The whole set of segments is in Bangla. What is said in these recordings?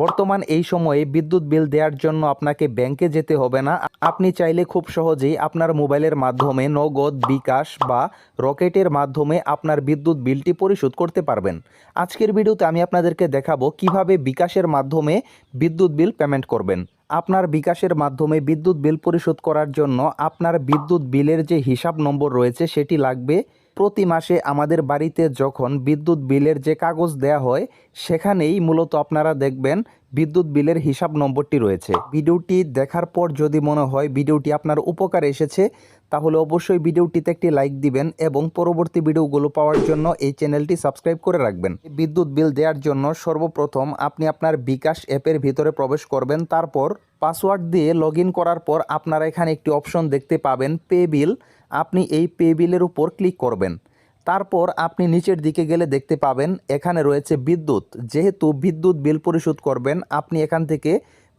বর্তমান এই সময়ে বিদ্যুৎ বিল দেওয়ার জন্য আপনাকে ব্যাংকে যেতে হবে না। আপনি চাইলে খুব সহজেই আপনার মোবাইলের মাধ্যমে নগদ, বিকাশ বা রকেটের মাধ্যমে আপনার বিদ্যুৎ বিলটি পরিশোধ করতে পারবেন। আজকের ভিডিওতে আমি আপনাদেরকে দেখাবো কীভাবে বিকাশের মাধ্যমে বিদ্যুৎ বিল পেমেন্ট করবেন। আপনার বিকাশের মাধ্যমে বিদ্যুৎ বিল পরিশোধ করার জন্য আপনার বিদ্যুৎ বিলের যে হিসাব নম্বর রয়েছে সেটি লাগবে প্রতি মাসে আমাদের বাড়িতে যখন বিদ্যুৎ বিলের যে কাগজ দেয়া হয়, সেখানেই মূলত আপনারা দেখবেন বিদ্যুৎ বিলের হিসাব নম্বরটি রয়েছে। ভিডিওটি দেখার পর যদি মনে হয় ভিডিওটি আপনার উপকার এসেছে, তাহলে অবশ্যই ভিডিওটিতে একটি লাইক দিবেন এবং পরবর্তী ভিডিওগুলো পাওয়ার জন্য এই চ্যানেলটি সাবস্ক্রাইব করে রাখবেন। বিদ্যুৎ বিল দেওয়ার জন্য সর্বপ্রথম আপনি আপনার বিকাশ অ্যাপের ভিতরে প্রবেশ করবেন, তারপর পাসওয়ার্ড দিয়ে লগ করার পর আপনারা এখানে একটি অপশন দেখতে পাবেন পে বিল। আপনি এই পে বিলের উপর ক্লিক করবেন। তারপর আপনি নিচের দিকে গেলে দেখতে পাবেন, এখানে রয়েছে বিদ্যুৎ। যেহেতু বিদ্যুৎ বিল পরিশোধ করবেন, আপনি এখান থেকে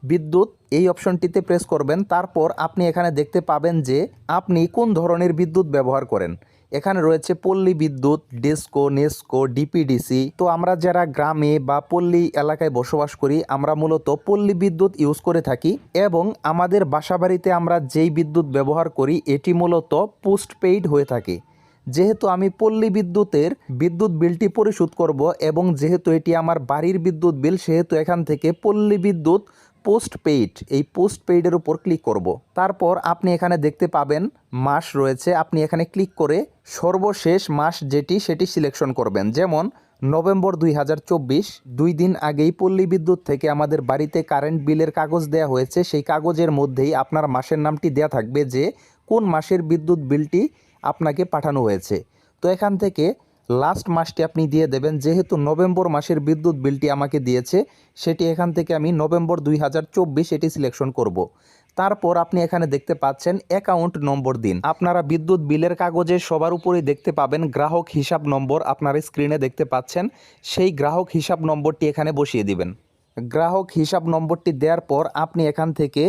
বিদ্যুৎ এই অপশনটিতে প্রেস করবেন, তারপর আপনি এখানে দেখতে পাবেন যে আপনি কোন ধরনের বিদ্যুৎ ব্যবহার করেন। এখানে রয়েছে পল্লী বিদ্যুৎ, ডিসকো, নেসকো, ডিপিডিসি। তো আমরা যারা গ্রামে বা পল্লী এলাকায় বসবাস করি, আমরা মূলত পল্লী বিদ্যুৎ ইউজ করে থাকি এবং আমাদের বাসাবাড়িতে আমরা যেই বিদ্যুৎ ব্যবহার করি, এটি মূলত পোস্টপেইড হয়ে থাকে। যেহেতু আমি পল্লী বিদ্যুতের বিদ্যুৎ বিলটি পরিশোধ করব এবং যেহেতু এটি আমার বাড়ির বিদ্যুৎ বিল, সেহেতু এখান থেকে পল্লী বিদ্যুৎ পোস্ট পেইড এই পোস্ট পেইডের উপর ক্লিক করব। তারপর আপনি এখানে দেখতে পাবেন মাস রয়েছে। আপনি এখানে ক্লিক করে সর্বশেষ মাস যেটি, সেটি সিলেকশন করবেন। যেমন নভেম্বর দুই হাজার চব্বিশ, দুই দিন আগেই পল্লী বিদ্যুৎ থেকে আমাদের বাড়িতে কারেন্ট বিলের কাগজ দেয়া হয়েছে। সেই কাগজের মধ্যেই আপনার মাসের নামটি দেয়া থাকবে যে কোন মাসের বিদ্যুৎ বিলটি আপনাকে পাঠানো হয়েছে। তো এখান থেকে লাস্ট মাসটি আপনি দিয়ে দেবেন, যেহেতু নভেম্বর মাসের বিদ্যুৎ বিলটি আমাকে দিয়েছে, সেটি এখান থেকে আমি নভেম্বর দুই হাজার চব্বিশ এটি সিলেকশন করব। তারপর আপনি এখানে দেখতে পাচ্ছেন অ্যাকাউন্ট নম্বর দিন। আপনারা বিদ্যুৎ বিলের কাগজে সবার উপরেই দেখতে পাবেন গ্রাহক হিসাব নম্বর আপনার স্ক্রিনে দেখতে পাচ্ছেন। সেই গ্রাহক হিসাব নম্বরটি এখানে বসিয়ে দিবেন। গ্রাহক হিসাব নম্বরটি দেওয়ার পর আপনি এখান থেকে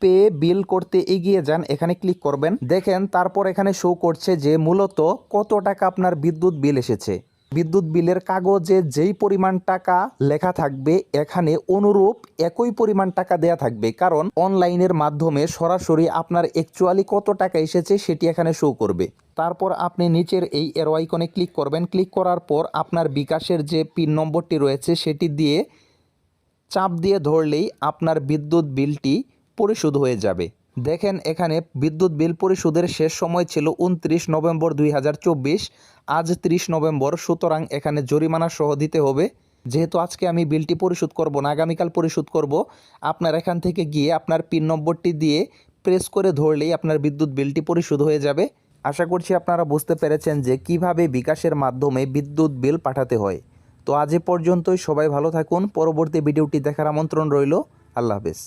পে বিল করতে এগিয়ে যান, এখানে ক্লিক করবেন। দেখেন, তারপর এখানে শো করছে যে মূলত কত টাকা আপনার বিদ্যুৎ বিল এসেছে। বিদ্যুৎ বিলের কাগজে যেই পরিমাণ টাকা লেখা থাকবে, এখানে অনুরূপ একই পরিমাণ টাকা দেয়া থাকবে। কারণ অনলাইনের মাধ্যমে সরাসরি আপনার অ্যাকচুয়ালি কত টাকা এসেছে সেটি এখানে শো করবে। তারপর আপনি নিচের এই এরো ক্লিক করবেন। ক্লিক করার পর আপনার বিকাশের যে পিন নম্বরটি রয়েছে, সেটি দিয়ে চাপ দিয়ে ধরলেই আপনার বিদ্যুৎ বিলটি পরিশোধ হয়ে যাবে। দেখেন, এখানে বিদ্যুৎ বিল পরিশোধের শেষ সময় ছিল উনত্রিশ নভেম্বর দুই হাজার চব্বিশ। আজ ত্রিশ নভেম্বর, সুতরাং এখানে জরিমানা সহ দিতে হবে। যেহেতু আজকে আমি বিলটি পরিশোধ করব না, আগামীকাল পরিশোধ করব, আপনার এখান থেকে গিয়ে আপনার পিন নম্বরটি দিয়ে প্রেস করে ধরলেই আপনার বিদ্যুৎ বিলটি পরিশোধ হয়ে যাবে। আশা করছি আপনারা বুঝতে পেরেছেন যে কীভাবে বিকাশের মাধ্যমে বিদ্যুৎ বিল পাঠাতে হয়। তো আজ এ পর্যন্তই, সবাই ভালো থাকুন, পরবর্তী ভিডিওটি দেখার আমন্ত্রণ রইল। আল্লাহ হাফেজ।